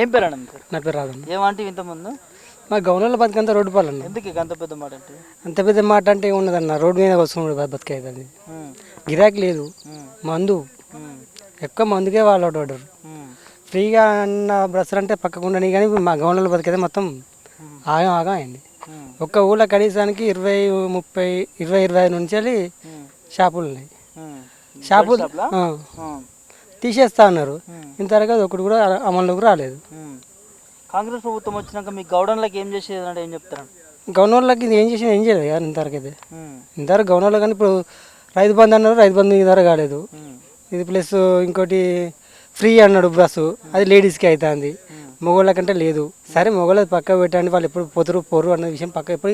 ఏం పేరు అన్న పేరు నా పేరు రాదన్న ఏమంటే ఇంతకుముందు మా గవర్నర్ల బతికంతా రోడ్డు పాలన్న. ఎందుకు అంత పెద్ద మాట అంటే? అంత పెద్ద మాట అంటే ఉన్నదన్న రోడ్డు మీద వస్తుంది బతికైతుంది ఉమ్, గిరాకీ లేదు. మందు. ఎక్కువ మందుకే వాళ్ళు ఆర్డర్ ఉమ్, ఫ్రీగా అన్న బ్రస్సులు అంటే పక్కకుండా కానీ మా గవర్నర్ల బతికైతే మొత్తం ఆగం ఆగం అయింది. ఒక్క ఊళ్ళో కనీసానికి ఇరవై ముప్పై ఇరవై ఇరవై ఐదు నుంచి షాపులు ఉన్నాయి. షాపులు తీసేస్తా అన్నారు. ఇంతవరకు అది ఒకటి కూడా అమల్లోకి రాలేదు. కాంగ్రెస్ ప్రభుత్వం వచ్చినాక మీ గౌడన్లకి ఏం చేసేది అంటే ఏం చెప్తారు? గవర్నర్లకి ఏం చేసినా ఏం చేయలేదు కదా ఇంతవరకు అయితే. ఇంతవరకు గవర్నర్లు కానీ ఇప్పుడు రైతు బంధు అన్నారు రైతు బంధు ఇంతవరకు కాలేదు. ఇది ప్లస్ ఇంకోటి ఫ్రీ అన్నాడు బస్సు అది లేడీస్కి అవుతుంది మగవాళ్ళ కంటే లేదు. సరే మగవాళ్ళ పక్క పెట్టండి వాళ్ళు ఎప్పుడు పోతారు పోరు అన్న విషయం పక్క ఎప్పుడు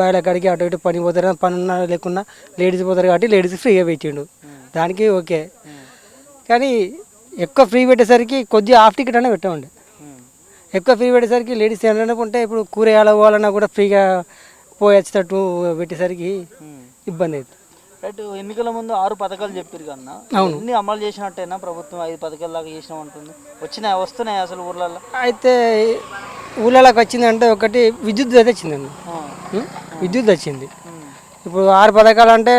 బయట కాడికి అటు ఇటు పని పోతారు పని ఉన్నా లేకున్నా లేడీస్ పోతారు కాబట్టి లేడీస్ ఫ్రీగా పెట్టిండు. దానికి ఓకే. కానీ ఎక్కువ ఫ్రీ పెట్టేసరికి కొద్దిగా హాఫ్ టికెట్ అనే పెట్టమండి. ఎక్కువ ఫ్రీ పెట్టేసరికి లేడీస్ అనుకుంటే ఇప్పుడు కూరగాయలు పోవాలన్నా కూడా ఫ్రీగా పోయేటట్టు పెట్టేసరికి. ఇబ్బంది అవుతుంది రైట్ ఎన్నికల ముందు ఆరు పథకాలు చెప్పారు కన్నా అవును. అన్ని అమలు చేసినట్టేనా ప్రభుత్వం ఐదు పథకాల దాకా చేసినాం అంటుంది. వచ్చినాయి? వస్తున్నాయి అసలు ఊర్లలో అయితే ఊళ్ళలోకి వచ్చిందంటే ఒకటి విద్యుత్ అయితే వచ్చిందండి? విద్యుత్ వచ్చింది ఇప్పుడు ఆరు పథకాలు అంటే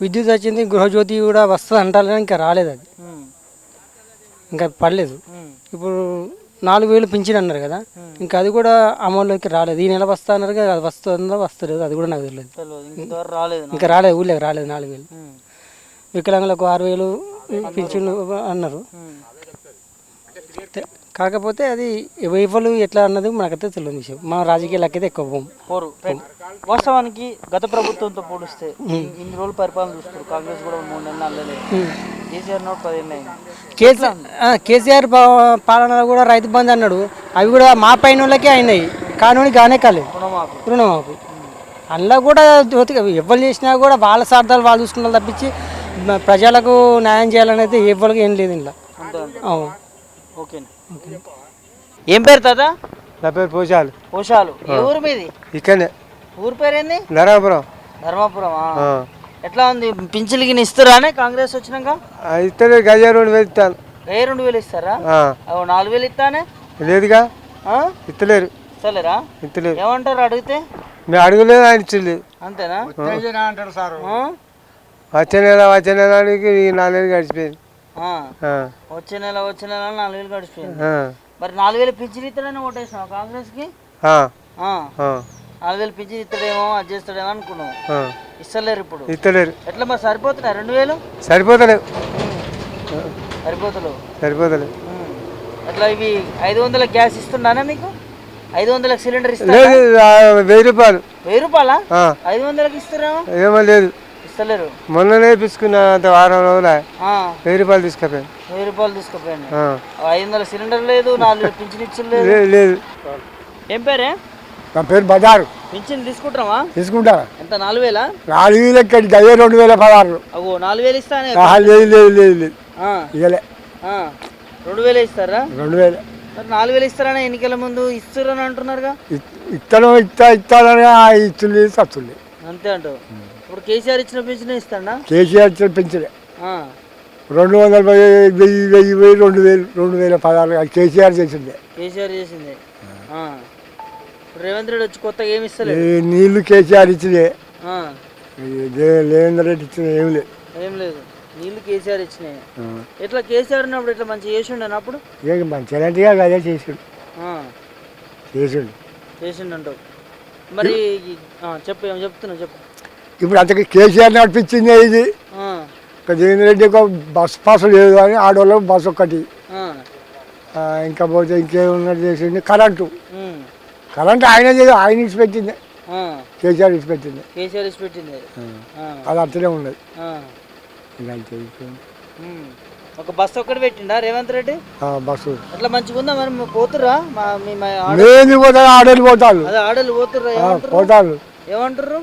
విద్యుత్ వచ్చింది గృహజ్యోతి కూడా వస్తుంది అంటారు కానీ ఇంకా రాలేదు అది. ఇంకా పడలేదు. ఇప్పుడు నాలుగు వేలు పింఛన్ అన్నారు కదా ఇంకా అది కూడా అమల్లోకి రాలేదు. ఈ నెల వస్తా అన్నారు కదా అది వస్తుందో వస్తలేదు అది కూడా నాకు తెలియదు. రాలేదు. ఇంకా రాలేదు ఊళ్ళోకి రాలేదు నాలుగు వేలు. వికలాంగులకు ఆరు వేలు పింఛన్ అన్నారు. కాకపోతే అది ఎవరు ఎట్లా అన్నది మనకైతే తెలియని విషయం. మన రాజకీయాలకైతే ఎక్కువ పోం పోరు. వాస్తవానికి గత ప్రభుత్వంతో పోలిస్తే ఇన్ని రోజులు పరిపాలన చూస్తారు కాంగ్రెస్ కూడా మూడు నెలలు అల్లలేదు కేసీఆర్ నోట్ పదిహేను కేసీఆర్ కేసీఆర్ పాలనలో కూడా రైతు బంధు అన్నాడు. అవి కూడా మా పైన వాళ్ళకే అయినాయి. కానూని గానే కాలేదు. రుణమాఫీ. రుణమాఫీ. అందులో కూడా ఎవరు చేసినా కూడా వాళ్ళ స్వార్థాలు వాళ్ళు చూసుకున్నారు తప్పించి మ- ప్రజలకు న్యాయం చేయాలనేది ఎవరికి ఏం లేదు ఇంట్లో అంతే. అవును. ఓకే. ఏం పేరు తాత? నా పేరు పోషాలు పోషాలు ఏ ఊరు మీది? ఇక్కడనే. ఊరు పేరేంది? నరాపురం ధర్మాపురం ఎట్లా ఉంది? పింఛన్లకి ఇస్తారానే కాంగ్రెస్ వచ్చినాక? ఇస్తే గజ రెండు వేలు ఇస్తాను. ఏ రెండు వేలు ఇస్తారా? నాలుగు వేలు ఇస్తానే? లేదుగా. ఆ? ఇస్తలేరు. ఇస్తలేరా? ఇస్తలేరు. ఏమంటారు అడిగితే? మేము అడగలేదు ఆయన ఇచ్చలేదు అంతేనా? ఆ? వచ్చే నెల వచ్చే నెలకి ఈ నాలుగేళ్ళు గడిచిపోయింది. వచ్చే నెల వచ్చే నెల నాలుగు వేలు గడిచిపోయింది మరి నాలుగు వేలు పింఛన్ ఇస్తాడని ఓటేసినావు ఆ. ఆ, నాలుగు వేలు పింఛన్ ఇస్తాడేమో అది చేస్తాడేమో అనుకున్నావు. ఇస్తలేరు ఇప్పుడు. ఇస్తలేరు ఎట్లా మరి సరిపోతున్నాయి రెండు వేలు? సరిపోతలేవు. సరిపోతలేవు. సరిపోతలేవు. ఎట్లా ఇవి ఐదు వందల గ్యాస్ ఇస్తున్నానా మీకు? ఐదు వందల సిలిండర్ ఇస్తా లేదు ఆ, వెయ్యి రూపాయలు. వెయ్యి రూపాయలా? ఐదు వందలకి ఇస్తారేమో ఏమో లేదు. ఇస్తలేరు మొన్ననే తీసుకున్నా అంత వారం రోజుల వెయ్యి రూపాయలు తీసుకుపోయాను. వెయ్యి రూపాయలు తీసుకుపోయండి ఆ, ఐదు వందల సిలిండర్ లేదు నాలుగు పింఛన్ ఇచ్చిన లేదు. ఏం పేరే? నా పేరు బజారు. పింఛన్ తీసుకుంటామా తీసుకుంటా. ఎంత నాలుగు వేలా? నాలుగు వేలు ఎక్కడికి అయ్యే రెండు వేల పదహారు. అగో నాలుగు వేలు ఇస్తానే లేదు లేదు లేదు లేదు. ఇవ్వలే. రెండు వేలు ఇస్తారా? రెండు వేలు. నాలుగు వేలు ఇస్తారని ఎన్నికల ముందు ఇస్తారని అంటున్నారుగా? ఇత్తనం ఇస్తా ఇస్తానని ఆ ఇస్తుంది సత్తుంది అంతే అంటావు. ఇప్పుడు కేసీఆర్ ఇచ్చిన పింఛన్ ఇస్తాడా? కేసీఆర్ ఇచ్చిన ఆ, రెండు వందల వెయ్యి వెయ్యి వెయ్యి రెండు వేలు రెండు వేల పదహారు కేసీఆర్ చేసిందే. కేసీఆర్ చేసింది. రేవంత్ రెడ్డి వచ్చి కొత్తగా ఏమి ఇస్తలేదు? ఈ నీళ్ళు కేసీఆర్ ఇచ్చినే. లేవేంద్ర రెడ్డి ఇచ్చిన ఏం లేదు. ఏం లేదు. నీళ్ళు కేసీఆర్ ఇచ్చినాయి ఎట్లా కేసీఆర్ ఉన్నప్పుడు ఇట్లా మంచిగా చేసి ఉండను అప్పుడు? మంచిగా అదే చేసిండు. చేసిండు. చేసిండు అంటావు. మరి చెప్పు ఏం చెప్తున్నావు? చెప్పు. ఇప్పుడు అంతకి కేసీఆర్ నడిపించిందే ఇది. జగన్ రెడ్డి ఒక బస్ పాస్ లేదు అని ఆడవాళ్ళకి బస్ ఒక్కటి. ఇంకా పోతే ఇంకేమున్నది చేసింది? కరెంటు. కరెంటు ఆయన చేసి ఆయన ఇచ్చి పెట్టింది కేసీఆర్ ఇచ్చి పెట్టింది కేసీఆర్ ఇచ్చి పెట్టింది ఆ, అది అట్లనే ఉన్నది. ఒక బస్సు ఒక్కటి పెట్టిండా రేవంత్ రెడ్డి? బస్సు. అట్లా మంచిగా ఉందా మరి? మీరు పోతుర్రా? మా మీ మా ఆడ- లేని పోతారు ఆడలు పోతారు అదే ఆడలు పోతుర్రా పోతారు ఏమంటారు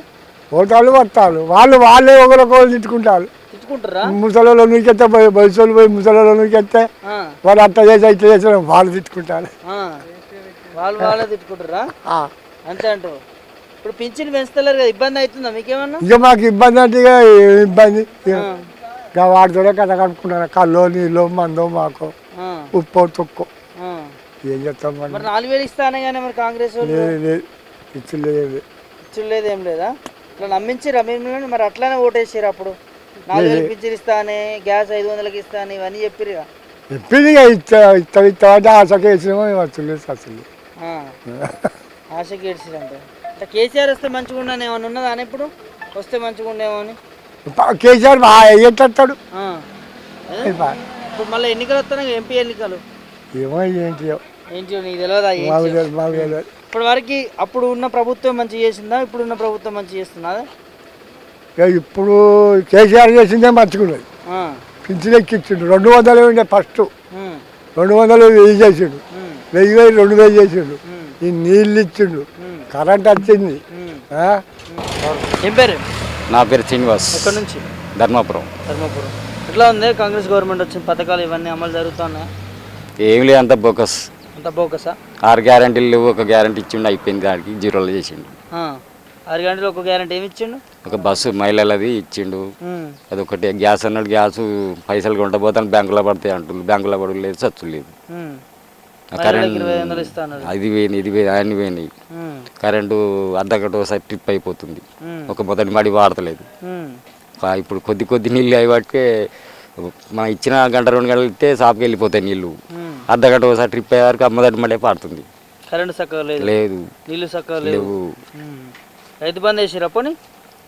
పోతారు వస్తారు వాళ్ళు వాళ్ళే ఒకరికొకరు తిట్టుకుంటారు. తిట్టుకుంటారా? ముసలలో నూకెత్తే పోయి బయసోళ్ళు పోయి ముసలలో నూకెత్తే ఆ, వాళ్ళు అట్లా చేసి ఇట్లా చేసి వాళ్ళు తిట్టుకుంటారు. వాళ్ళు వాళ్ళే తిట్టుకుంటారా. అంతే అంటారు. ఇప్పుడు పింఛన్ పెంచుతలేరు కదా ఇబ్బంది అవుతుందా మీకేమన్నా? ఇక మాకు ఇబ్బంది అంటే ఇక ఇబ్బంది? ఇక వాటితోనే కథ కట్టుకుంటారు కల్లో నీళ్ళు మందో మాకు ఉప్పు తొక్కు. ఏం చెప్తాం మరి నాలుగు వేలు ఇస్తానే కానీ మరి కాంగ్రెస్ వాళ్ళు? లేదు లేదు. ఇచ్చి లేదు. ఇచ్చులేదు ఏం లేదా? ఇట్లా నమ్మించిరా మీరు మరి అట్లానే ఓటేసారు అప్పుడు. నాలుగు వేలు పింఛన్ ఇస్తానే గ్యాస్ ఐదు వందలకి ఇస్తాను ఇవన్నీ చెప్పిరుగా చెప్పింది ఇస్తా ఇస్తా ఇస్తా అంటే ఆశకి వేసినామో వస్తుంది ఆ. ఆశకి ఏడ్చిరంటే ఇట్లా కేసీఆర్ వస్తే మంచిగా ఉండని ఏమైనా ఉన్నదా అని ఇప్పుడు? వస్తే మంచిగా ఉండేమో అని. కేసీఆర్ ఎట్టాడు? ఇప్పుడు మళ్ళీ ఎన్నికలు వస్తున్నాయి ఎంపీ ఎన్నికలు. ఏమో ఏంటి ఏంటి నీకు తెలియదా ఇప్పటి వరకు అప్పుడు ఉన్న ప్రభుత్వం మంచి చేసిందా? ఇప్పుడు ఉన్న ప్రభుత్వం మంచి చేస్తున్నదా ఇక ఇప్పుడు కేసీఆర్ చేసిందే మంచుకున్నది ఆ. పింఛన్ ఎక్కించిండు రెండు వందలు ఉండే ఫస్ట్. రెండు వందలు వెయ్యి చేసిండు. వెయ్యి వేలు రెండు వేలు చేసిండు. ఈ నీళ్ళు ఇచ్చిండు. కరెంట్ వచ్చింది. ఉమ్. ఆ? ఏం పేరు? నా పేరు శ్రీనివాస్. ఎక్కడి నుంచి? ధర్మాపురం. ధర్మపురం. ఎట్లా ఉంది? కాంగ్రెస్ గవర్నమెంట్ వచ్చిన పథకాలు ఇవన్నీ అమలు జరుగుతున్నాయి? ఏం లేదు అంత బోకస్. అంత బోకసా? ఆరు గ్యారంటీలు లేవు ఒక గ్యారంటీ ఇచ్చిండు అయిపోయింది దానికి జీరోలో చేసిండు. ఆరు గంటలు ఒక గ్యారంటీ ఏమి ఇచ్చిండు? ఒక బస్సు మహిళలది ఇచ్చిండు. అదొకటి గ్యాస్ అన్నాడు గ్యాస్ పైసలు కొంట పోతాను బ్యాంకులో పడతాయి అంటున్నారు బ్యాంకులో పడలేదు లేదు సచ్చు లేదు కరెంట్ అది పోయినాయి ఇది పోయినాయి అన్ని పోయినాయి. కరెంటు అర్ధగంట ఒకసారి ట్రిప్ అయిపోతుంది. ఒక మొదటి మడి వాడతలేదు. ఇప్పుడు కొద్ది కొద్ది నీళ్ళు అవి పట్టుకే మనం ఇచ్చిన గంట రెండు గంటలు ఇస్తే షాప్కి వెళ్ళిపోతాయి నీళ్ళు. ఉమ్. అర్ధగంట ఒకసారి ట్రిప్ అయ్యే వరకు ఆ మొదటి మడే పారుతుంది. కరెంటు చక్కగా లేదు. లేదు. నీళ్ళు చక్కగా లేవు. లేవు. ఉమ్. రైతు బంద్ వేసిరా పోనీ?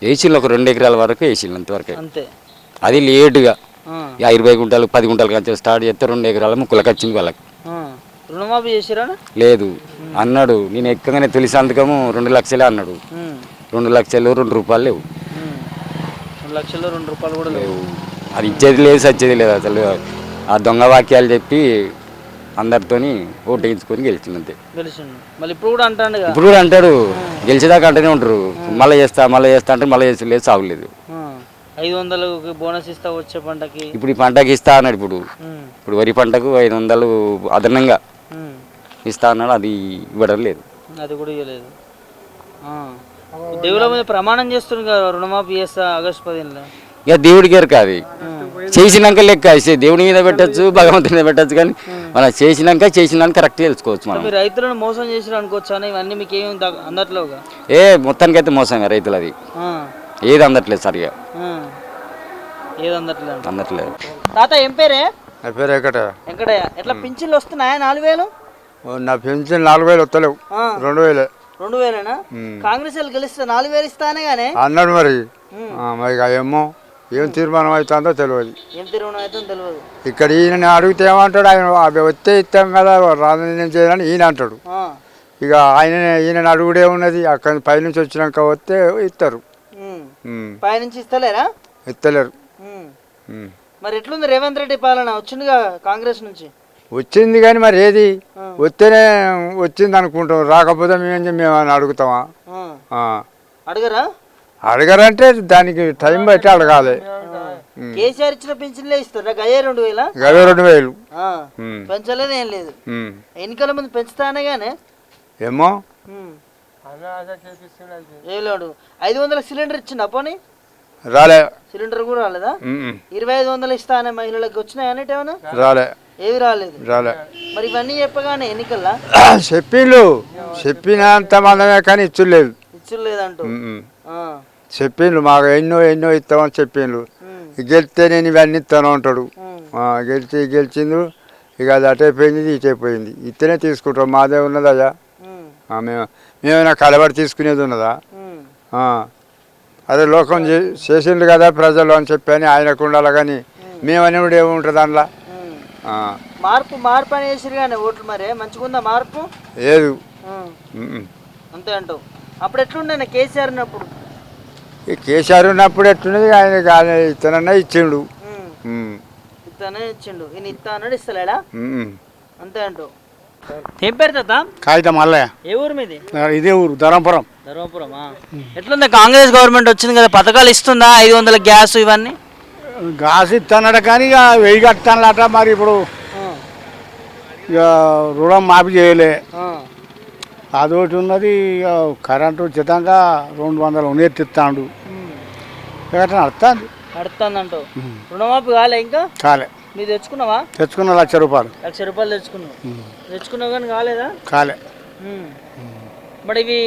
వేసిండు ఒక రెండు ఎకరాల వరకు వేసిండు అంతవరకు. అంతే. అది లేటుగా. ఇరవై గుంటలు పది గుంటలు కంచె స్టార్ట్ చేస్తే రెండు ఎకరాల ముక్కలకు వచ్చింది వాళ్ళకి. రుణమాఫీ చేసిరా లేదు. అన్నాడు. నేను ఎక్కగానే తొలి సంతకము రెండు లక్షలే అన్నాడు. రెండు లక్షలు రెండు రూపాయలు లేవు. రెండు లక్షలు రెండు రూపాయలు కూడా లేవు. అది ఇచ్చేది లేదు సచ్చేది లేదు అసలు. ఆ దొంగ వాక్యాలు చెప్పి అందరితోని ఓటు వేయించుకొని గెలిచింది అంతే. గెలిచిండు. మళ్ళీ ఇప్పుడు కూడా అంటాడుగా? ఇప్పుడు కూడా అంటాడు. గెలిచేదాకా అంటూనే ఉంటారు. మళ్ళీ చేస్తా మళ్ళీ చేస్తా అంటే మళ్ళీ చేసి లేదు సాగులేదు. ఐదు వందలు బోనస్ ఇస్తా వచ్చే పంటకి? ఇప్పుడు ఈ పంటకి ఇస్తా అన్నాడు ఇప్పుడు. ఇప్పుడు వరి పంటకు ఐదు వందలు అదనంగా. ఇస్తా అన్నాడు అది ఇవ్వడం లేదు. అది కూడా ఇవ్వలేదు. దేవుల మీద ప్రమాణం చేస్తుంది కదా రుణమాఫీ చేస్తా ఆగస్టు పదిహేనులో. ఇక దేవుడికి ఎరక అది చేసినాక లెక్క ఇస్తే దేవుడి మీద పెట్టచ్చు భగవంతుని మీద పెట్టచ్చు కానీ మనం చేసినాక చేసినాక కరెక్ట్ తెలుసుకోవచ్చు మనం. మీరు రైతులను మోసం చేసిరు అనుకోవచ్చా అని ఇవన్నీ మీకు ఏమి అందట్లేవుగా? ఏ మొత్తానికైతే మోసం రైతులది. ఏది అందట్లేదు సరిగా. ఏది అందట్లేదు తాత ఏం పేరే? నా పేరు వెంకటయ్య. ఎట్లా పింఛన్లు వస్తున్నాయా? నాలుగు వేలు? నా పెన్షన్ నాలుగు వేలు వస్తలేవు. రెండు వేలే. రెండు వేలేనా? కాంగ్రెస్ వాళ్ళు గెలిస్తే నాలుగు వేలు ఇస్తానే గానే? అన్నాడు మరి. ఆ, మరి ఏమో. ఏం తీర్మానం అవుతుందో తెలియదు ఏం ఇక్కడ ఈయన అడిగితే ఏమంటాడు? ఆయన అవి వస్తే ఇస్తాం కదా రాజకీయం చేయాలని ఈయన అంటాడు. ఇక ఆయన ఈయన అడుగుడే ఉన్నది. అక్కడి పైనుంచి వచ్చినాక వస్తే ఇస్తారు పైనుంచి ఇస్తలేరా? ఇస్తలేరు. మరి ఎట్లుంది రేవంత్ రెడ్డి పాలన? వచ్చిందిగా కాంగ్రెస్ నుంచి? వచ్చింది కానీ మరి ఏది? వస్తేనే వచ్చింది అనుకుంటాం రాకపోతే మేము మేము అని అడుగుతామా. అడగరా? అడగరంటే దానికి టైం బట్టి అడగాలి. కేసీఆర్ ఇచ్చిన పింఛన్లే ఇస్తారా గయ్యే రెండు వేల? గవే రెండు వేలు. పెంచలేదు ఏం లేదు. ఎన్నికల ముందు పెంచుతానే గానే? ఏమో? ఉమ్. ఏం లేడు? ఐదు వందల సిలిండర్ ఇచ్చిండు పోనీ? రాలే. సిలిండర్ కూడా రాలేదా. ఇరవై ఐదు వందలు ఇస్తానే మహిళలకు వచ్చినాయి ఏమన్నా? రాలే. ఏవి రాలేదు. రాలే. మరి ఇవన్నీ చెప్పగానే ఎన్నికల్లా? చెప్పిండ్లు చెప్పినంత మందమే కానీ ఇచ్చులేదు ఇచ్చులు చెప్పిండ్లు మాకు ఎన్నో ఎన్నో ఇస్తామని చెప్పిండ్లు ఉమ్. గెలిస్తే నేను ఇవన్నీ ఇస్తాను అంటాడు. గెలిచి గెలిచిండు ఇక అది అటైపోయింది ఇటైపోయింది ఇస్తేనే తీసుకుంటాం. మాదే ఉన్నదయ్యా ఉమ్. ఆ, మేము మేమైనా కలబడి తీసుకునేది ఉన్నదా. అదే లోకం చే- చేసిండు కదా ప్రజలు అని చెప్పని ఆయనకు ఉండాలి కానీ మేమని కూడా ఏముంటుంది అందులో. మార్పు మార్పు అని వేసిరు కానీ ఓట్లు మరే. మంచిగుందా మార్పు? లేదు. అంతే అంటావు. అప్పుడు ఎట్లుండే కేసీఆర్ ఈ కేసీఆర్ ఉన్నప్పుడు ఎట్టున్నది ఆయన ఆయన ఇతనన్నా ఇచ్చిండు. ఇస్తానే ఇచ్చిండు. ఈయన ఇస్తలేడా. అంతే అంటావు ఏం పేరు తాత? కాగితం మల్లయ్య. ఏ ఊరు మీది? ఇదే ఊరు ధర్మపురం. ధర్మపురమా? ఎట్లుంది? కాంగ్రెస్ గవర్నమెంట్ వచ్చింది కదా పథకాలు ఇస్తుందా? ఐదు వందల గ్యాస్ ఇవన్నీ? గాసి ఇస్తానట కానీ ఇక వెయ్యి కట్టానట మరి ఇప్పుడు. ఇక రుణం మాఫీ చేయలే. ఆ. అదొకటి ఉన్నది కరెంటు ఉచితంగా రెండు వందలు నడుస్తుంది. నడుస్తుందంటావు. రుణమాఫీ కాలే ఇంకా? కాలే. మీరు తెచ్చుకున్నావా? తెచ్చుకున్న లక్ష రూపాయలు. లక్ష రూపాయలు తెచ్చుకున్నావు. తెచ్చుకున్నావు కానీ కాలేదా? కాలే. మరి ఇవి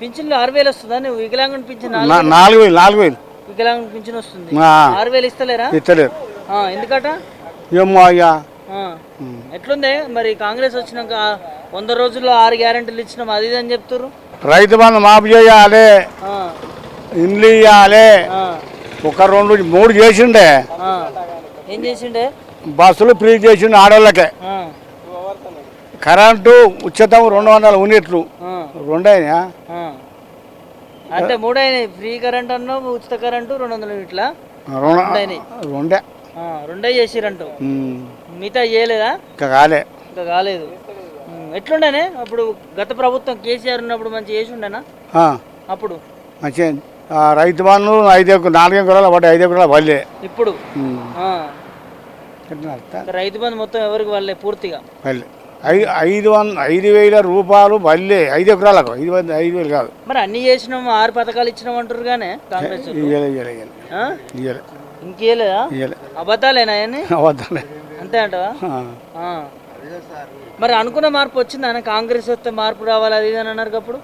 పింఛన్లు ఆరు వేలు వస్తుందా? నువ్వు వికలాంగుని పింఛన్ నాలుగు వేలు? నాలుగు వేలు వికలాంగుని పింఛన్ వస్తుంది. ఆరు వేలు ఇస్తలేరా? ఇస్తలేరు ఎందుకట? ఏమో అయ్యా. ఎట్లుంది? మరి కాంగ్రెస్ వచ్చినాక వంద రోజుల్లో ఆరు గ్యారెంటీలు ఇచ్చినాం అది ఇది అని చెప్తారు రైతు బంధు మాపు చేయాలి. ఇండ్లు ఇవ్వాలి ఒక రెండు మూడు చేసిండే. ఏం చేసిండే? బస్సులు ఫ్రీ చేసిండు ఆడవాళ్ళకే ఆ, కరెంటు ఉచితం రెండు వందల యూనిట్లు. రెండైనా. అంటే మూడైనాయి ఫ్రీ కరెంట్ అన్నావు ఉచిత కరెంటు రెండు వందల యూనిట్లా? రెండే రెండే చేసిరంటు. మిగతా చేయలేదా? ఇంకా కాలే. ఇంకా కాలేదు. ఎట్లుండేనే? అప్పుడు గత ప్రభుత్వం కేసీఆర్ ఉన్నప్పుడు మంచి చేసి ఉండేనా? అప్పుడు? మంచిగా ఆ, రైతు బంధు ఐదు నాలుగు ఎకరాలు ఒకటి ఐదు ఎకరాలు వల్లే ఇప్పుడు? రైతు బంధు మొత్తం ఎవరికి వాళ్ళే పూర్తిగా? వల్లే ఐదు ఐదు వంద ఐదు వేల రూపాయలు వల్లే ఐదు ఎకరాలకు. ఐదు వంద ఐదు వేలు కాదు. మరి అన్ని చేసినాం ఆరు పథకాలు ఇచ్చినాం అంటారు కానీ కాంగ్రెస్ ఇంకేలేదా? అబద్ధాలేనా అవద్దలే అంతే అంటవా. మరి అనుకున్న మార్పు వచ్చిందా? కాంగ్రెస్ వస్తే మార్పు రావాలి అది అని అన్నారు అప్పుడు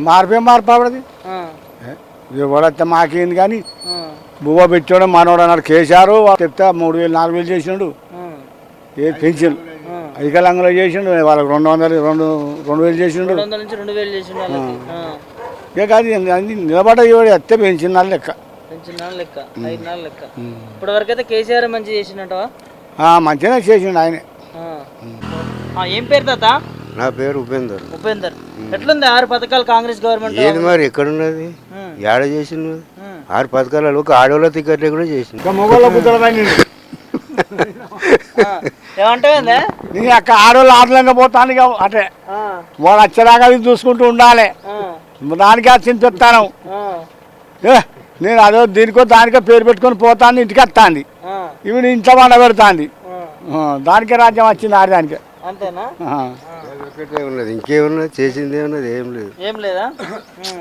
మార్పే మార్పు ఆవిడది ఆ, ఎవడైతే మాకేంది కానీ? బువ్వ పెట్టాడు మనోడు అన్నాడు కేసారు చెప్తే మూడు వేలు నాలుగు వేలు చేసినాడు. ఏ పెన్షన్? ఆ. వికలాంగులు చేసిండు వాళ్ళకి రెండు వందలు రెండు రెండు వేలు చేసిండు. ఇక కాదు అన్ని నిలబడ ఎత్తే పెన్షన్ నాళ్ళు లెక్క. పెంచిన నాలుగు లెక్క ఐదు నాలుగు లెక్క. ఇప్పటి వరకు అయితే కేసీఆర్ మంచి చేసినట్టవా ఆ, మంచిగానే చేసిండు ఆయనే. ఏం పేరు తాత? నా పేరు ఉపేందర్. ఉపేందర్. ఎట్లుంది ఆరు పథకాలు కాంగ్రెస్ గవర్నమెంట్ ఏది మరి ఎక్కడున్నది. ఏడ చేసిండు. ఆరు పథకాలలో ఒక ఆడవాళ్ళ టికెట్లు కూడా చేసిండు. ఇంకా మొగోళ్ళ బుద్ధుల పైన ఆ, ఏమంటావేందే? నీ అక్క ఆడవాళ్ళు ఆటలంగా పోతాను అటే ఆ, వాడు వచ్చేదాకా చూసుకుంటూ ఉండాలి. ఆ, దానికే చింతిస్తాను ఆ, ఏ నేను అదో దీనికో దానికో పేరు పెట్టుకొని పోతాను ఇంటికి వస్తాంది. ఆ, ఇవి ఇంట్లో వండ పెడతాంది దానికే రాజ్యం వచ్చింది ఆడదానికే అంతేనా? ఆ. ఒకటే ఉన్నది ఇంకేమున్నది? చేసింది ఏమున్నది ఏం లేదు. ఏం లేదా?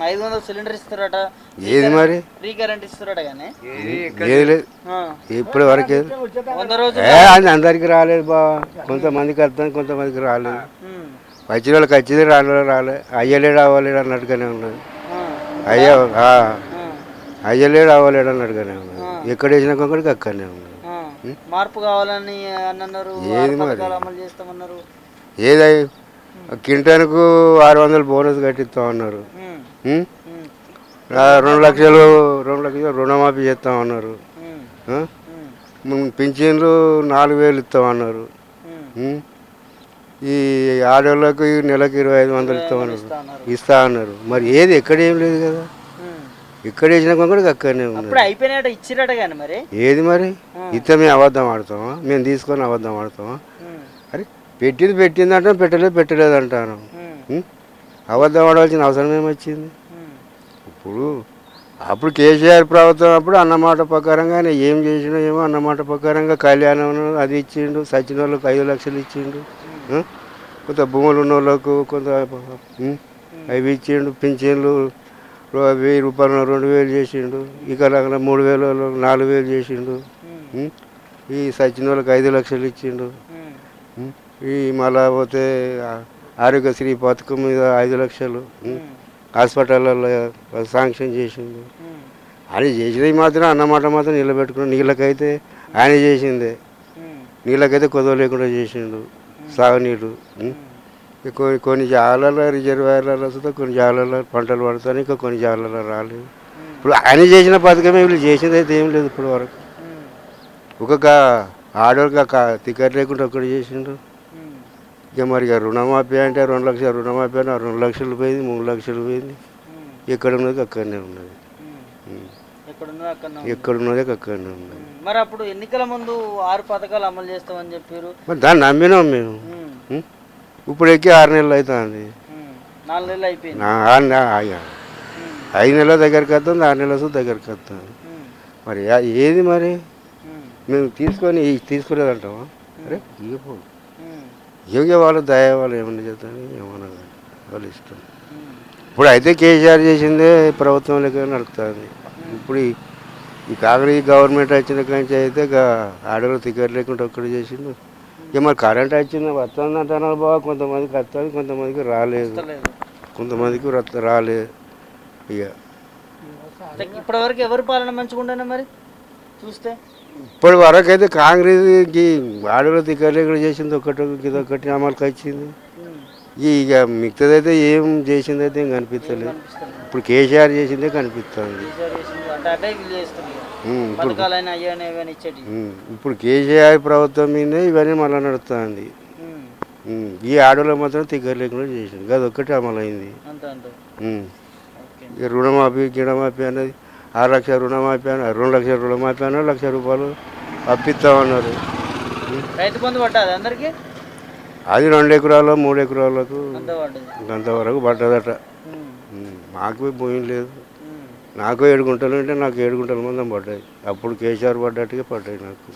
ఐదు వందల సిలిండర్ ఇస్తారట. ఏది మరి? ఫ్రీ కరెంట్ ఇస్తారట కానీ ఏది లేదు. ఆ, ఇప్పటి వరకు అది అందరికి రాలేదు బా. కొంతమందికి వస్తాను కొంతమందికి రాలేదు. వచ్చిన వాళ్ళకి వచ్చింది రాని వాళ్ళు రాలే. అయ్యలేడు అవ్వలేడు అన్నట్టుగానే ఉన్నది. ఆ, అయ్యా అయ్యలేడు అవ్వలేడు అన్నట్టుగానే ఉన్నది. ఎక్కడ వేసిన కొంకడికి అక్కడనే ఉన్నది. మార్పు కావాలని అని అన్నారు అమలు చేస్తామన్నారు. ఏదై కింటానికి ఆరు వందలు బోనస్ కట్టిస్తాం అన్నారు. రెండు లక్షలు రెండు లక్షలు రుణమాఫీ చేస్తాం అన్నారు. ఉమ్, ఆ? ఉమ్, ఉం, పింఛన్లు నాలుగు వేలు ఇస్తాం అన్నారు. ఉమ్. ఉం? ఈ ఆడవాళ్ళకు ఈ నెలకు ఇరవై ఐదు వందలు ఇస్తాం అన్నారు. ఇస్తా అన్నారు. ఇస్తా అన్నారు. మరి ఏది? ఎక్కడ ఏం లేదు కదా. ఉమ్. ఎక్కడ వేసిన కూడా అక్కడనే అయిపోయినట్ట ఇచ్చిరట కానీ మరి? ఏది మరి? ఇస్తే మేము అబద్ధం ఆడతామా? మేము తీసుకొని అబద్ధం ఆడతామా? ఉమ్, అరే పెట్టింది పెట్టింది అంటాం పెట్టలేదు పెట్టలేదు అంటాను ఉమ్, ఉం? అబద్ధం ఆడవలసిన అవసరం ఏమొచ్చింది? ఉమ్, ఇప్పుడు అప్పుడు కేసీఆర్ ప్రభుత్వం అప్పుడు అన్నమాట ప్రకారంగా ఆయన ఏం చేసినా ఏమో అన్నమాట ప్రకారంగా కళ్యాణం అది ఇచ్చిండు సచిన వాళ్ళకి ఐదు లక్షలు ఇచ్చిండు ఆ? కొంత భూములు ఉన్న వాళ్ళకు కొంత ఉం? అవి ఇచ్చిండు పింఛన్లు వెయ్యి రూపాయలు రెండు వేలు చేసిండు ఇక రకంగా మూడు వేలు నాలుగు వేలు చేసిండు? ఈ సచిన వాళ్ళకి ఐదు లక్షలు ఇచ్చిండు? ఈ మళ్ళా పోతే ఆరోగ్యశ్రీ పథకం మీద ఐదు లక్షలు? హాస్పిటల్లో శాంక్షన్ చేసిండు. ఆయన చేసినవి మాత్రం అన్నమాట మాత్రం నిలబెట్టుకుని నీళ్ళకైతే ఆయన చేసిందే. నీళ్ళకైతే కొదవ లేకుండా చేసిండు సాగునీరు. కొన్ని కొన్ని జాలలో రిజర్వాయర్లలో వస్తే కొన్ని జాలలో పంటలు పడతాయి ఇంకా కొన్ని జాలలో రాలేదు. ఇప్పుడు ఆయన చేసిన పథకమే వీళ్ళు చేసింది అయితే ఏం లేదు ఇప్పుడు వరకు. ఉమ్, ఒక్కొక్క ఆడవాళ్ళకి టికెట్ లేకుండా ఒక్కడు చేసిండు. ఉమ్. ఇక మరి ఇక రుణమాఫీ అంటే రెండు లక్షలు రుణమాఫీ అంటే రెండు లక్షలు పోయింది మూడు లక్షలు పోయింది. ఎక్కడ ఉన్నది అక్కడనే ఉన్నది. ఉం. ఎక్కడున్నా అక్కడ ఎక్కడ ఉన్నది అక్కడనే ఉన్నది. మరి అప్పుడు ఎన్నికల ముందు ఆరు పథకాలు అమలు చేస్తామని చెప్పారు. మరి దాన్ని నమ్మినాం మేము? ఇప్పుడు ఎక్కి ఆరు నెలలు అవుతుంది. నాలుగు నెలలు అయిపోయింది. ఐదు నెలల దగ్గరికి వస్తుంది ఆరు నెలల దగ్గరికి వస్తుంది మరి ఏది మరి? మేము. తీసుకొని తీసుకోలేదంటామా అరే ఉమ్, ఇవ్వగే వాళ్ళు దయ వాళ్ళు ఏమన్నా చేస్తాను ఏమన్నా వాళ్ళు ఇష్టం. ఇప్పుడు అయితే కేసీఆర్ చేసిందే ప్రభుత్వం లెక్క నడుస్తుంది ఇప్పుడు ఈ- కాంగ్రెస్ గవర్నమెంట్ వచ్చిన కాంచి అయితే ఆడలో టికెట్ లేకుండా ఒక్కడు చేసిండు. ఇక మరి కరెంట్ వచ్చింది వస్తుంది అంటున్నారు బాగా కొంతమందికి వస్తుంది కొంతమందికి రాలేదు. కొంతమందికి రాలేదు ఇక ఇప్పటి వరకు ఎవరి పాలన మంచిగా మరి? చూస్తే. ఇప్పటి వరకు అయితే కాంగ్రెస్కి టికెట్ లేకుండా చేసింది ఒకటి ఇది ఒకటి అమలుకి వచ్చింది. ఇక మిగతాదైతే ఏం చేసింది అయితే ఏం కనిపించలేదు ఇప్పుడు కేసీఆర్ చేసిందే కనిపిస్తుంది ఇప్పుడు పథకాలైనా అయ్యాని ఇవన్నీ ఇచ్చేటి ఉమ్, ఇప్పుడు కేసీఆర్ ప్రభుత్వం మీదే ఇవన్నీ మళ్ళీ నడుస్తుంది. ఈ ఆడలో మాత్రం టికెట్ లేకుండా చేసింది అది ఒక్కటి. ఓకే. ఇక రుణమాఫీ గిణమాఫీ అనేది ఆరు లక్షల రుణమాఫీ అని రెండు లక్షల రుణమాఫీ అన్నారు లక్ష రూపాయలు అప్పిస్తామన్నారు. ఉమ్. రైతు బంధు పడ్డది అందరికి? అది రెండు ఎకరాలు మూడు ఎకరాలకు అంతవరకు పడ్డదట. మాకు భూమి లేదు. నాకు ఏడు గుంటలు ఉంటే నాకు ఏడు గుంటల మందం పడ్డాయి. అప్పుడు కేసీఆర్ పడ్డట్టుగా పడ్డాయి నాకు.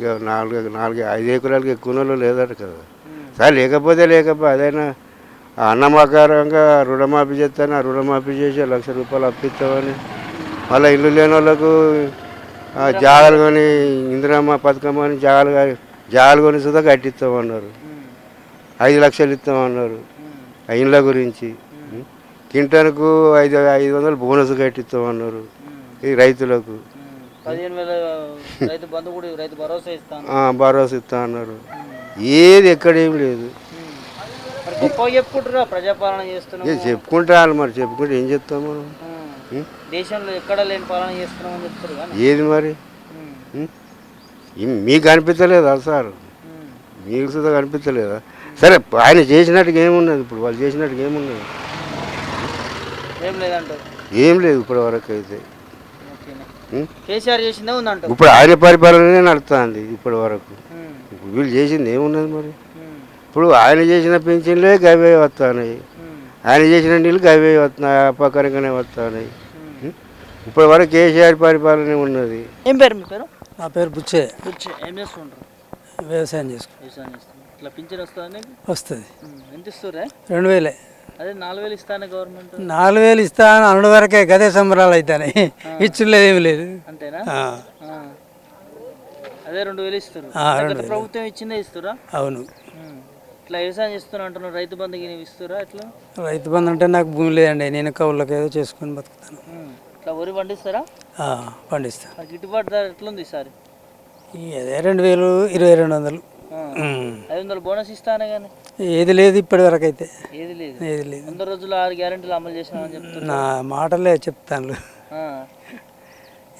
ఇక నాలుగు నాలుగు ఐదు ఎకరాలకి ఎక్కువ లేదట కదా. సరే లేకపోతే లేకపోతే అదైనా అన్నమాకారంగా రుణమాఫీ చేస్తాను ఆ రుణమాఫీ చేసి లక్ష రూపాయలు అప్పిస్తామని. మళ్ళీ ఇల్లు లేని వాళ్ళకు జాగాలు కొని ఇందిరమ్మ పథకం అని జాగాలు కొని- జాగాలు కొని సుధా కట్టిస్తామన్నారు. ఐదు లక్షలు ఇస్తామన్నారు. ఇండ్ల గురించి. కింటన్కు ఐదు ఐదు వందలు బోనస్ కట్టిస్తామన్నారు ఈ రైతులకు. భరోసా ఇస్తా అన్నారు. ఏది ఎక్కడేం లేదు. చెప్పుకుంటారా మరి చెప్పుకుంటే ఏం చెప్తాం మనం? దేశంలో ఎక్కడ లేని పాలన చెప్తారు ఏది మరి? మీకు కనిపించలేదా సార్. మీకు సుధా కనిపించలేదా? సరే ఆయన చేసినట్టుగా ఏమున్నది ఇప్పుడు? వాళ్ళు చేసినట్టుగా ఏమున్నది? ఏం లేదంటారు ఏం లేదు ఇప్పటి వరకు అయితే? కేసీఆర్ చేసిందే ఇప్పుడు ఆయన పరిపాలననే నడుస్తుంది ఇప్పటి వరకు వీళ్ళు చేసింది ఏమున్నది మరి? ఇప్పుడు ఆయన చేసిన పెన్షన్లే గవే వస్తున్నాయి ఆయన చేసిన నీళ్ళు గవే వస్తున్నాయి అపకరంగానే వస్తున్నాయి? ఇప్పటి వరకు కేసీఆర్ పరిపాలనే ఉన్నది. ఏం పేరు మీ పేరు? నా పేరు బుచ్చే. ఏం చేస్తుంటారు వ్యవసాయం చేసుకో వ్యవసాయం చేస్తున్నారు ఇట్లా పింఛన్ వస్తుందా ఎంత ఇస్తుర్రే? రెండు వేలే. నాలుగు వేలు ఇస్తాను గవర్నమెంట్. నాలుగు వేలు ఇస్తా అని అనుడు వరకే గదే సంబరాలు అవుతాయి ఇచ్చులేదు ఏమి లేదు. అదే రెండు వేలు ఇస్తారు. ప్రభుత్వం ఇచ్చిందే ఇస్తురా అవును. ఇట్లా వ్యవసాయం చేస్తున్నా అంటున్నారు రైతు బంధుకి ఇస్తురా రైతు బంధు అంటే నాకు భూమి లేదండి నేను కౌళ్ళకి ఏదో చేసుకొని బతుకుతాను. ఇట్లా వరి పండిస్తారా? ఆ, పండిస్తా. మరి గిట్టుబాటు ధర ఎట్లుంది ఈసారి? అదే రెండు వేలు ఇరవై రెండు వందలు. ఐదు వందలు బోనస్ ఇస్తానే కానీ ఏది లేదు ఇప్పటి వరకు అయితే. ఏది లేదు. ఏది లేదు. వంద రోజులు ఆరు గ్యారెంటీలు అమలు చేసినామని చెప్తున్నా నా మాటలే చెప్తాను ఆ.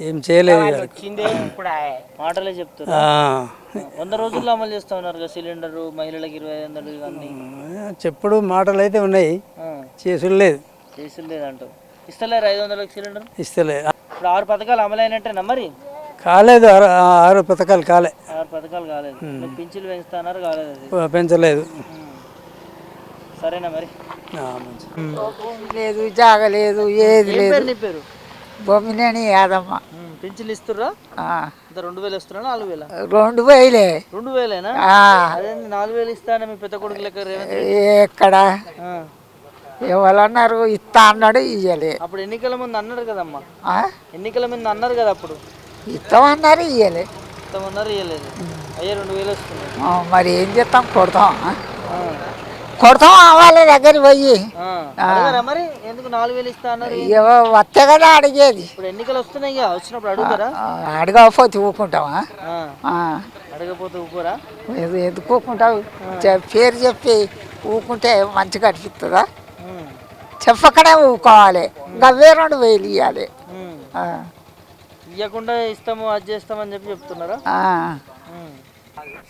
ఏం చేయలేదు. మాటలే చెప్తున్నా. ఆ, వంద రోజుల్లో అమలు చేస్తా ఉన్నారు కదా సిలిండర్ మహిళలకు ఇరవై ఐదు వందలు ఇవన్నీ. చెప్పుడు మాటలు అయితే ఉన్నాయి. చేసుడు లేదు. లేదంటావు. ఇస్తలేరు ఐదు వందలకు సిలిండర్? ఇస్తలే. ఇప్పుడు ఆరు పథకాలు అమలైనట్టేనా మరి? కాలేదు ఆరు ఆరు పథకాలు కాలే. ఆరు పథకాలు కాలేదు. పింఛన్లు పెంచుతున్నారు కాలేదు పెంచలేదు. సరేనా మరి? లేదు జాగ లేదు ఏది లేదు. పేరు? బొమ్మినేని యాదమ్మ. ఉమ్, పింఛన్లు ఇస్తుర్రా? ఆ, ఇంత రెండు వేలు ఇస్తున్నా నాలుగు వేల? రెండు వేలే. రెండు వేలేనా? ఆ, అదే నాలుగు వేలు ఇస్తాను మీ పెద్ద కొడుకు లెక్క. ఎక్కడ. ఎవరన్నారు ఇస్తా అన్నాడు ఇయ్యలే. అప్పుడు ఎన్నికల ముందు అన్నారు కదమ్మా? ఆ, ఎన్నికల ముందు అన్నారు కదా అప్పుడు? ఇస్తామన్నారు ఇవ్వలేదు అయ్యే రెండు వేలు వస్తున్నాయి. మరి ఏం చేస్తాం కొడతాం. కొడతాం వాళ్ళ దగ్గర పోయి. మరి? ఎందుకు నాలుగు వేలు ఇస్తా అన్నారు? ఇవ వస్తే కదా అడిగేది. ఇప్పుడు ఎన్నికలు వస్తున్నాయి ఇక వచ్చినప్పుడు అడుగుతారా? అడగకపోతే ఎందుకు ఊకుంటావు చె- పేరు చెప్పి ఊకుంటే మంచిగా అనిపిస్తుందా ఉమ్. చెప్పకనే ఊకోవాలి. గవ్వే రెండు వేలు ఇవ్వాలి ఇవ్వకుండా ఇస్తాము అది చేస్తామని చెప్పి చెప్తున్నారా.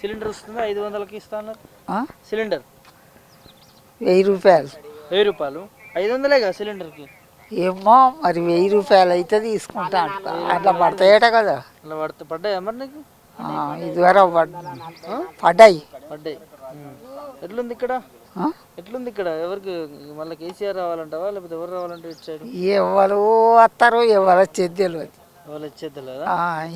సిలిండర్ వస్తుంది? ఐదు వందలకి ఇస్తా అన్నారు. ఆ? సిలిండర్? వెయ్యి రూపాయలు. వెయ్యి రూపాయలు? ఐదు వందలే కదా సిలిండర్కి? ఏమో మరి వెయ్యి రూపాయలు అయితే తీసుకుంటా అంట. అట్లా పడతాయట కదా. అలా పడితే పడ్డాయా మరి నీకు? ఇదివరకు పడ్ పడ్డాయి. పడ్డాయి. ఎట్లుంది ఇక్కడ? ఎట్లుంది ఇక్కడ? ఎవరికి మళ్ళీ కేసీఆర్ రావాలంటావా? లేకపోతే ఎవరు రావాలంటే సైడ్? ఎవరు వస్తారు ఎవరు ఇచ్చేద్దలేదా ఆ,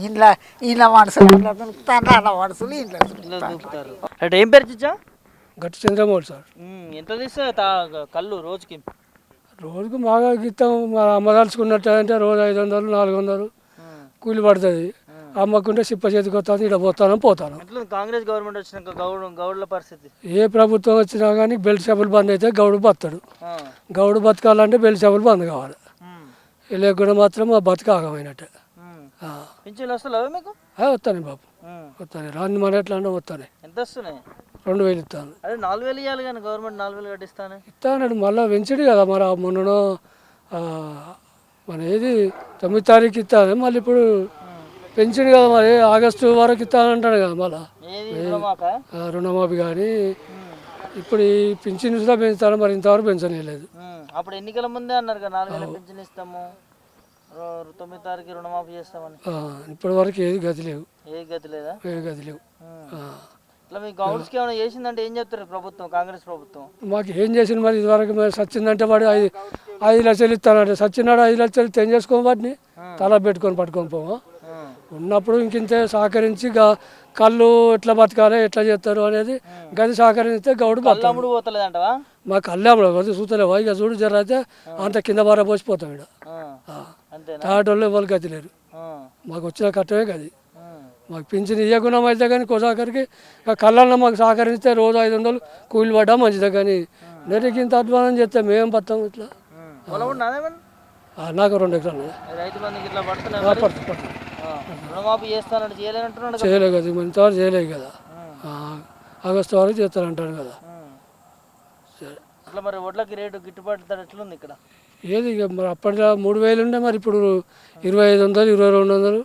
ఇంట్లో ఇంట్లో మనుషులు అట్లా దొరుకుతారు అలా మనుషులు ఇంట్లో ఇలా దూకుతారు అంటే ఏం పేరు చిచ్చా? గట్టి చంద్రమౌళి సార్. ఉమ్, ఎంత తీస్తా తా కళ్ళు రోజుకి? రోజుకు బాగా గీతం అమ్మదలుచుకున్నట్టు అంటే రోజు ఐదు వందలు నాలుగు వందలు. కూలి పడుతుంది. అమ్మకుంటే సిప్ప చేతికి వస్తుంది ఇక్కడ పోతాను పోతాను. కాంగ్రెస్ గవర్నమెంట్ వచ్చినాక గౌడ్ గౌడ్ల పరిస్థితి? ఏ ప్రభుత్వం వచ్చినా కానీ బెల్ట్ షాపులు బంద్ అయితే గౌడు బతాడు. గౌడు బతకాలంటే బెల్ట్ షాపులు బంద్ కావాలి. లేకుండా మాత్రం ఆ బతక ఆగమైనట్టే. ఉమ్. ఆ. పింఛన్లు వస్తలేవా మీకు? వస్తాను బాబు. వస్తాను. రాని మన ఎట్లా వస్తాను. ఎంత వస్తున్నాయి? రెండు వేలు ఇస్తాను అదే నాలుగు వేలు ఇవ్వాలి కానీ గవర్నమెంట్ నాలుగు వేలు కట్టిస్తాను. ఇస్తానన్నాడు మళ్ళీ పెంచడు కదా మరి. మొన్ననో ఆ, మన ఏది తొమ్మిది తారీఖు ఇస్తాను మళ్ళీ ఇప్పుడు పెంచిండు కదా మరి. ఆగస్టు వరకు ఇస్తానంటాడు కదా మళ్ళీ. రుణమాఫీ? కానీ ఇప్పుడు ఈ పింఛన్ కూడా పెంచుతాను మరి ఇంతవరకు పెంచలేదు. అప్పుడు ఎన్నికల ముందే అన్నారు కదా నాలుగు వేల పింఛన్ ఇస్తాము. తొమ్మిది తారీఖు రుణమాఫీ చేస్తామని. ఇప్పటి వరకు ఏది గతి లేవు. ఏ గతి లేదా? ఏ గతి లేవు. ఇట్లా మీ గౌడ్స్కి ఏమైనా చేసిందంటే ఏం చెప్తారు ప్రభుత్వం కాంగ్రెస్ ప్రభుత్వం? మాకు ఏం చేసింది మరి ఇదివరకు మరి సచ్చిందంటే వాడు ఐదు ఐదు లక్షలు ఇస్తానంటే సచ్చినాడు ఐదు లక్షలు ఇస్తే ఏం చేసుకోము వాటిని? తల పెట్టుకొని పట్టుకొని పోము. ఉన్నప్పుడు ఇంకింతే సహకరించి కళ్ళు ఎట్లా బతకాలి ఎట్లా చేస్తారు అనేది గది సహకరిస్తే గౌడు కళ్ళమ్ముడు మా కళ్ళాముడు కదా చూస్తలేవా. ఇక చూడు జర అయితే అంత కింద బార పోసిపోతాం ఇక్కడ తాటోళ్ళు ఎవరు గతి లేరు. మాకు వచ్చిన కట్టమే గది. మాకు పింఛన్ ఇవ్వకుండా అయితే కానీ కొసాకరికి కళ్ళల్లో మాకు సహకరిస్తే రోజు ఐదు వందలు కూలి పడ్డా మంచిదే కానీ నెలకి ఇంత అధ్వానం చేస్తే మేము బతాం ఇట్లా? నాకు రెండు ఎకరాలు ఉన్నాయి. రుణమాఫీ చేస్తానంటే చేయలేనంటున్నాడు. చేయలేదు కదా ఇంతవరకు చేయలేదు కదా. ఆగస్టు వరకు చేస్తారంటారు కదా. ఇట్లా మరి వడ్లకి రేటు గిట్టుబాటు ధర ఎట్లుంది ఇక్కడ? ఏది ఇక మరి అప్పట్లో మూడు వేలు ఉండే మరి ఇప్పుడు ఇరవై ఐదు వందలు ఇరవై రెండు వందలు.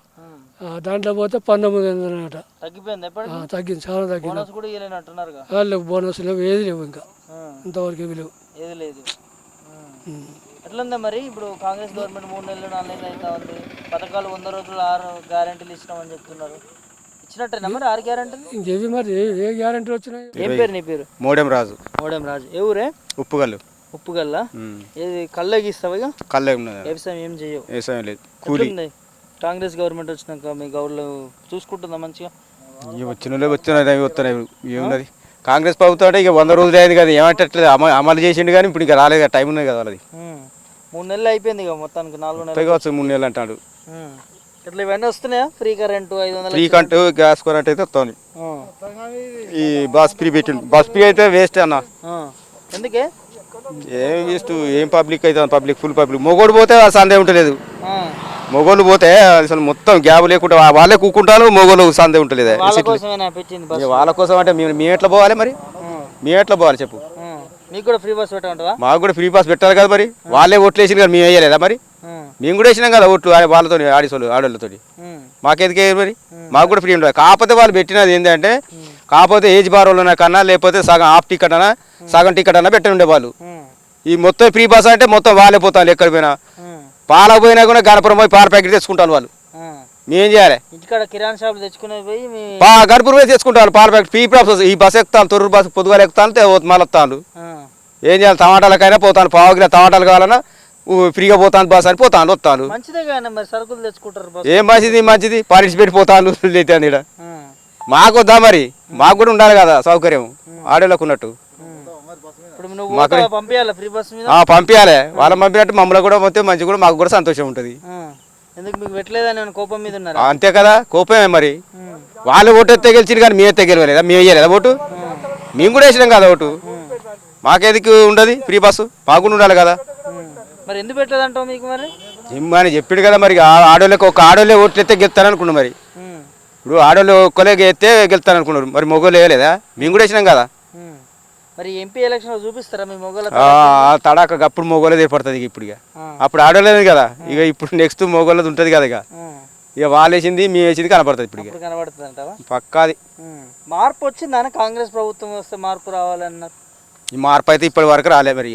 దాంట్లో పోతే పంతొమ్మిది వందలు అన్నట తగ్గిపోయింది తగ్గింది చాలా తగ్గింది. లేవు బోనస్ లేవు ఏది లేవు ఇంకా. ఇంతవరకు లేవు. ఏది లేదు. ఎట్లుందా మరి? ఇప్పుడు కాంగ్రెస్ గవర్నమెంట్ మూడు నెలలు నాలుగు నెలలు అవుతా ఉంది. పథకాలు వంద రోజులు ఆరు గ్యారెంటీలు ఇచ్చినామని చెప్తున్నారు. ఇచ్చినట్టేనా మరి ఆరు గ్యారెంటీలు? ఇంకేవి మరి? ఏ- ఏ గ్యారంటీ వచ్చినాయి? ఏం పేరు నీ పేరు? మోడెం రాజు. మోడెం రాజు. ఏ ఊరే? ఉప్పుగల్లు. ఉప్పుగల్ల? ఏది కళ్ళకి ఇస్తావా ఇక? కళ్ళే ఉన్నది వ్యవసాయం ఏం చేయవు వ్యవసాయం లేదు. ఎట్లుంది? కాంగ్రెస్ గవర్నమెంట్ వచ్చినాక మీ గౌడ్లు చూసుకుంటుందా మంచిగా? ఇక వచ్చిన వాళ్ళే అవి వస్తున్నాయి ఏమున్నది కాంగ్రెస్ ప్రభుత్వం అంటే ఇక వంద రోజులు అయింది కదా అమ అమలు చేసిండు కానీ ఇప్పుడు ఇంకా రాలేదు కదా టైం ఉన్నది కదా వాళ్ళది. ఉమ్. మూడు నెలలు అయిపోయింది ఇక మొత్తానికి నాలుగు నెలలు. పైగా వచ్చి మూడు నెలలు అంటాడు. ఇట్లా ఇవన్నీ వస్తున్నాయా? ఫ్రీ కరెంటు ఐదు వందలు ఫ్రీ కంటూ గ్యాస్ కరెంట్ అయితే వస్తుంది. ఈ బస్ ఫ్రీ పెట్టిండు. బస్ ఫ్రీ అయితే వేస్ట్ అన్న. ఎందుకే? ఏం వేస్ట్ ఏం పబ్లిక్ అయితే పబ్లిక్ ఫుల్ పబ్లిక్. మొగోడు పోతే ఆ సందే ఉంటలేదు ఆ. మొగోళ్ళు పోతే అసలు మొత్తం గ్యాప్ లేకుండా వాళ్ళే కూకుంటారు మొగోళ్ళు సందే ఉంటలేదు వాళ్ళ కోసమేనా పెట్టింది బస్ ఇక వాళ్ళ కోసం అంటే మేము మేము ఎట్లా పోవాలి మరి? మేము ఎట్లా పోవాలి చెప్పు? మీకు కూడా ఫ్రీ బస్ పెట్టమంటావా? మాకు కూడా ఫ్రీ పాస్ పెట్టాలి కదా మరి. వాళ్ళే ఓట్లు వేసిన కదా మేము వేయలేదా మరి. మేము కూడా వేసినాం కదా ఓట్లు వాళ్ళతో ఆడిసోళ్ళు ఆడోళ్ళతో. మాకెందుకే మరి? మాకు కూడా ఫ్రీ ఉండదు కాకపోతే వాళ్ళు పెట్టినది ఏంటంటే కాకపోతే ఏజ్ బార్ ఉన్న కన్నా లేకపోతే సగం హాఫ్ టికెట్ అన్నా సగం టికెట్ అన్నా పెట్టి ఉండే వాళ్ళు. ఉమ్. ఈ మొత్తం ఫ్రీ బస్ అంటే మొత్తం వాళ్ళే పోతాను ఎక్కడ పోయినా. పాలకు పోయినా కూడా గణపురం పోయి పాల ప్యాకెట్ తెచ్చుకుంటాను వాళ్ళు. మేం చేయాలి? ఇంటికాడ కిరాణా షాపులు తెచ్చుకునేది పోయి మీ పా గణపురం పోయి తెచ్చుకుంటాను పాల ప్యాకెట్ ఫ్రీ ప్రాప్స్ ఈ బస్ ఎక్కుతాను తొర్రూరు బస్ పొద్దుగాల ఎక్కుతాను తే- మళ్ళీ వస్తాను ఆ. ఏం చేయాలి? టమాటాలకైనా పోతాను పావు కిలో టమాటాలు కావాలన్నా ఫ్రీగా పోతాను బస్ అని పోతాను వస్తాను సరుకులు తెచ్చుకుంటారు ఏం మంచిది? మంచిది. పార్టిసిపేట్ పోతాను ఈడ. ఉమ్. మాకు వద్దా మరి? మాకు కూడా ఉండాలి కదా సౌకర్యం. ఆడోళ్ళకు ఉన్నట్టు? పంపించాలా వాళ్ళని పంపినట్టు మమ్మల్ని కూడా పోతే మంచి కూడా మాకు కూడా సంతోషం ఉంటుంది. ఎందుకు మీకు పెట్టలేదని ఏమైనా కోపం మీద ఉన్నారా? అంతే కదా కోపమే మరి. వాళ్ళు ఓటు ఎత్తే గెలిచింది కానీ మేమే తెగలలేదా మేము వేయలేదా ఓటు? మేము కూడా వేసినాం కదా ఓటు. మాకేదికి ఉండదు? Free bus? మాకు కూడా ఉండాలి కదా. మరి ఎందుకు పెట్టలేదంటావు మీకు మరి? అని చెప్పిండు కదా మరి. ఆడోళ్ళకి ఒక ఆడోళ్ళే ఓట్లు ఎత్తే గెలుతారనుకున్నాం మరి. ఇప్పుడు ఆడోళ్ళు ఒక్కలే ఎత్తే గెలుతారనుకున్నారు మరి మొగోళ్ళు వేయలేదా? మేము కూడా వేసినాం కదా. మరి ఎంపీ ఎలక్షన్ చూపిస్తారా మీ మొగల తడాక అప్పుడు మొగోళ్ళది ఏర్పడుతుంది ఇప్పుడు ఇక. అప్పుడు ఆడోళ్ళది కదా ఇక ఇప్పుడు నెక్స్ట్ మొగోళ్ళది ఉంటుంది కదా ఇక. ఇక వాళ్ళు వేసింది మేము వేసింది కనపడుతుంది ఇప్పుడు కనబడుతుంది పక్కాది మార్పు వచ్చిందని కాంగ్రెస్ ప్రభుత్వం వస్తే మార్పు రావాలన్నారు? ఈ మార్పు అయితే ఇప్పటి వరకు రాలే మరి.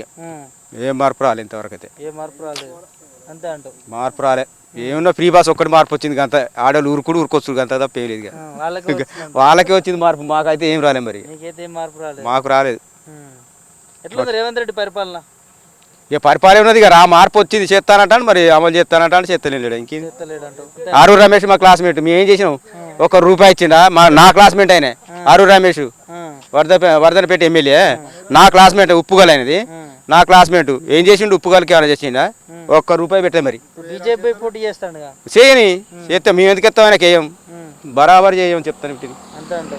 ఏ మార్పు రాలే ఇంతవరకు అయితే. ఏ మార్పు రాలేదు. అంతే అంటావు. మార్పు రాలే. ఏమన్నా ఫ్రీ బాస్ ఒక్కటి మార్పు వచ్చింది అంత ఆడోళ్ళు ఊరుకుడు ఊరుకొచ్చు అంత తప్ప ఏం లేదు వాళ్ళకి. వాళ్ళకే వచ్చింది మార్పు మాకైతే ఏం రాలే మరి. రాలేదు. మాకు రాలేదు. ఎట్లుంది రేవంత్ రెడ్డి పరిపాలన? ఇక పరిపాలన ఉన్నది ఇక రా మార్పు వచ్చింది చేస్తానంటాను మరి అమలు చేస్తానంటాను చేస్తలేడు చేస్తలేడంటావు ఆరు రమేష్ మా క్లాస్మేట్ మేము ఏం చేసినాం? ఒక రూపాయి ఇచ్చిండా? మా నా క్లాస్మేట్ ఆయన ఆరు రమేష్. వరద వరదనపేట ఎమ్మెల్యే. నా క్లాస్మేట్ ఉప్పుగల్ అయినది నా క్లాస్మేట్ ఏం చేసిండు? ఉప్పుగల్కి ఏమైనా చేసిండా? ఒక్క రూపాయి పెట్టే మరి. బీజేపీ పోటీ చేస్తాడుగా. చేయని చేస్తే మేము ఎందుకు ఎత్తాం ఆయనకి వేయం బరాబర్ చేయం చెప్తాను అంతే అంటే